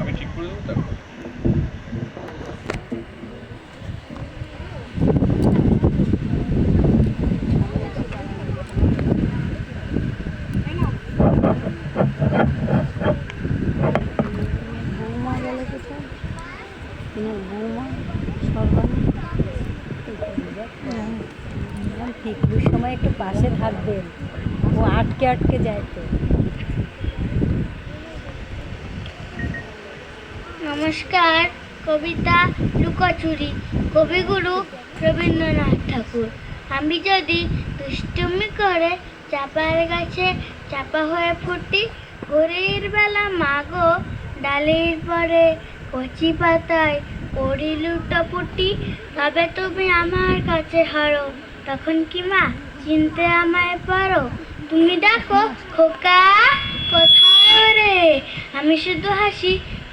আমি ঠিক করে দেবো সর্বাণী পিকলুর সময় একটু পাশে থাকবেন। ও আটকে আটকে যায় তো। নমস্কার কবিতা লুকোচুরি, কবিগুরু রবীন্দ্রনাথ ঠাকুর। আমি যদি দুষ্টুমি করে চাপার গাছে চাপা হয়ে ফুটি, ভোরের বেলা মাগো ডালের পরে কচি পাতায় পড়ি লুটোপুটি তবে তুমি আমার কাছে হারো, তখন কি মা চিনতে আমায় পারো? তুমি ডাকো খোকা কোথায় রে? আমি শুধু হাসি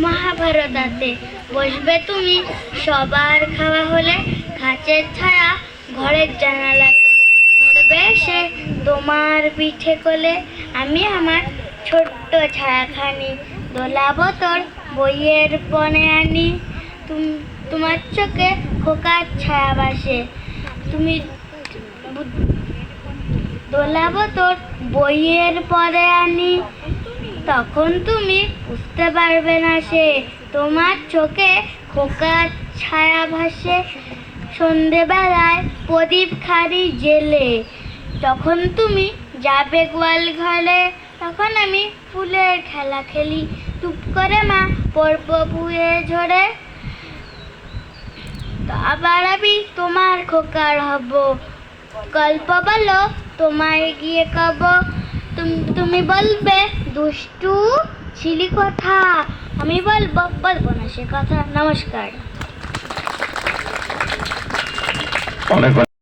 মহাভারতাতে বসবে তুমি সবার খাওয়া হলে, খাঁচের ছায়া ঘরের জানালা পড়বে সে তোমার পিঠে কোলে। আমি আমার ছোট্ট ছায়াখানি দোলাবো তোর বইয়ের বনে আনি। তুম- তোমার চোখে খোকার ছায়া বাসে তুমি দোলাবো তোর বইয়ের পরে আনি। তখন তুমি বুঝতে পারবে না সে। তোমার চোখে খোকার ছায়া ভাসে। সন্ধেবেলায় প্রদীপ খারি জেলে তখন তুমি যাবে গোয়াল ঘরে তখন আমি ফুলের খেলা খেলি। টুপ করে মা পড়ব বুয়ে ঝরে। আবার আমি তোমার খোকার হব। গল্প বলো, তোমায় গিয়ে কব। তুমি বলবে দুষ্টু ছিলি কথা। আমি বলব বলব না সে কথা। নমস্কার। অনেক